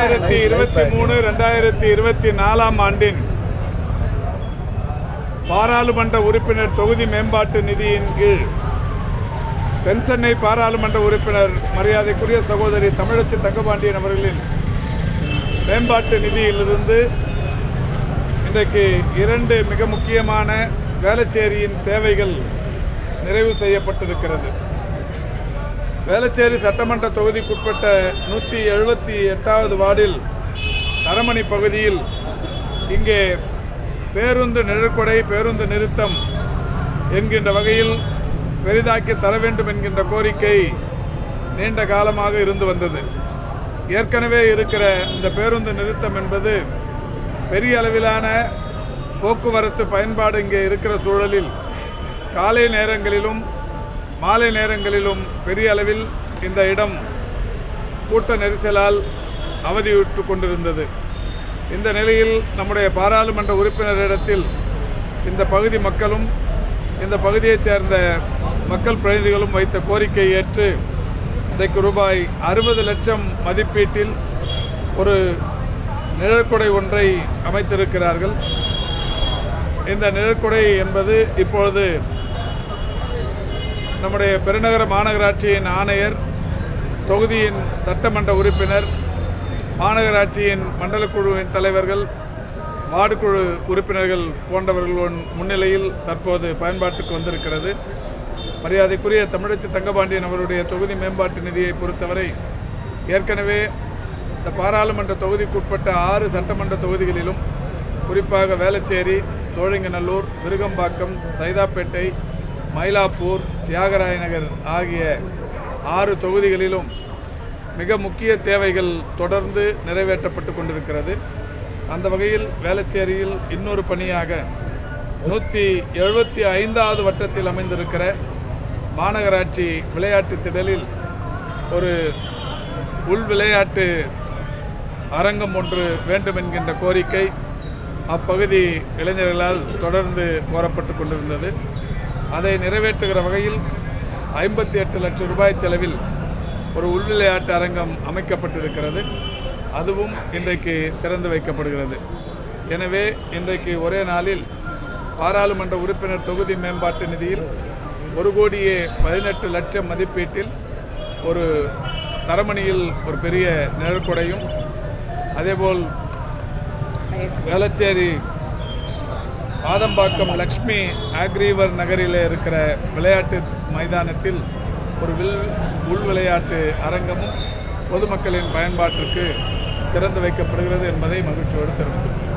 ரெண்டாயிரத்தி இருபத்தி மூணு ரெண்டாயிரத்தி இருபத்தி நாலாம் ஆண்டின் பாராளுமன்ற உறுப்பினர் தொகுதி மேம்பாட்டு நிதியின் கீழ் தென்சென்னை பாராளுமன்ற உறுப்பினர் மரியாதைக்குரிய சகோதரி தமிழச்சி தங்கபாண்டியன் அவர்களின் மேம்பாட்டு நிதியிலிருந்து இன்றைக்கு இரண்டு மிக முக்கியமான வேளச்சேரியின் தேவைகள் நிறைவு செய்யப்பட்டிருக்கிறது. வேளச்சேரி சட்டமன்ற தொகுதிக்குட்பட்ட நூற்றி எழுபத்தி எட்டாவது வார்டில் தரமணி பகுதியில் இங்கே பேருந்து நிழற்கொடை பேருந்து நிறுத்தம் என்கின்ற வகையில் பெரிதாக்கி தர வேண்டும் என்கின்ற கோரிக்கை நீண்ட காலமாக இருந்து வந்தது. ஏற்கனவே இருக்கிற இந்த பேருந்து நிறுத்தம் என்பது பெரிய அளவிலான போக்குவரத்து பயன்பாடு இங்கே இருக்கிற சூழலில் காலை நேரங்களிலும் மாலை நேரங்களிலும் பெரிய அளவில் இந்த இடம் கூட்ட நெரிசலால் அவதியுற்று கொண்டிருந்தது. இந்த நிலையில் நம்முடைய பாராளுமன்ற உறுப்பினரிடத்தில் இந்த பகுதி மக்களும் இந்த பகுதியைச் சேர்ந்த மக்கள் பிரதிநிதிகளும் வைத்த கோரிக்கை ஏற்று இன்றைக்கு ரூபாய் அறுபது லட்சம் மதிப்பீட்டில் ஒரு நிழற்குடை ஒன்றை அமைத்திருக்கிறார்கள். இந்த நிழற்குடை என்பது இப்பொழுது நம்முடைய பெருநகர மாநகராட்சியின் ஆணையர் தொகுதியின் சட்டமன்ற உறுப்பினர் மாநகராட்சியின் மண்டலக்குழுவின் தலைவர்கள் வார்டு குழு உறுப்பினர்கள் போன்றவர்கள் முன்னிலையில் தற்போது பயன்பாட்டுக்கு வந்திருக்கிறது. மரியாதைக்குரிய தமிழச்சி தங்கபாண்டியன் அவருடைய தொகுதி மேம்பாட்டு நிதியை பொறுத்தவரை ஏற்கனவே இந்த பாராளுமன்ற தொகுதிக்குட்பட்ட ஆறு சட்டமன்ற தொகுதிகளிலும் குறிப்பாக வேளச்சேரி சோழிங்கநல்லூர் விருகம்பாக்கம் சைதாப்பேட்டை மயிலாப்பூர் தியாகராய நகர் ஆகிய ஆறு தொகுதிகளிலும் மிக முக்கிய தேவைகள் தொடர்ந்து நிறைவேற்றப்பட்டு கொண்டிருக்கிறது. அந்த வகையில் வேளச்சேரியில் இன்னொரு பணியாக நூற்றி எழுபத்தி ஐந்தாவது வட்டத்தில் அமைந்திருக்கிற மாநகராட்சி விளையாட்டு திடலில் ஒரு உள் விளையாட்டு அரங்கம் ஒன்று வேண்டும் என்கின்ற கோரிக்கை அப்பகுதி இளைஞர்களால் தொடர்ந்து கோரப்பட்டு கொண்டிருந்தது. அதை நிறைவேற்றுகிற வகையில் ஐம்பத்தி எட்டு லட்சம் ரூபாய் செலவில் ஒரு உள்விளையாட்டு அரங்கம் அமைக்கப்பட்டிருக்கிறது. அதுவும் இன்றைக்கு திறந்து வைக்கப்படுகிறது. எனவே இன்றைக்கு ஒரே நாளில் பாராளுமன்ற உறுப்பினர் தொகுதி மேம்பாட்டு நிதியில் ஒரு கோடியே பதினெட்டு லட்சம் மதிப்பீட்டில் ஒரு தரமணியில் ஒரு பெரிய நிழற்குடையும் அதேபோல் வேளச்சேரி ஆதம்பாக்கம் லக்ஷ்மி ஆக்ரீவர் நகரில் இருக்கிற விளையாட்டு மைதானத்தில் ஒரு வில் உள் விளையாட்டு அரங்கமும் பொதுமக்களின் பயன்பாட்டிற்கு திறந்து வைக்கப்படுகிறது என்பதை மகிழ்ச்சியோடு தெரிவித்துள்ளது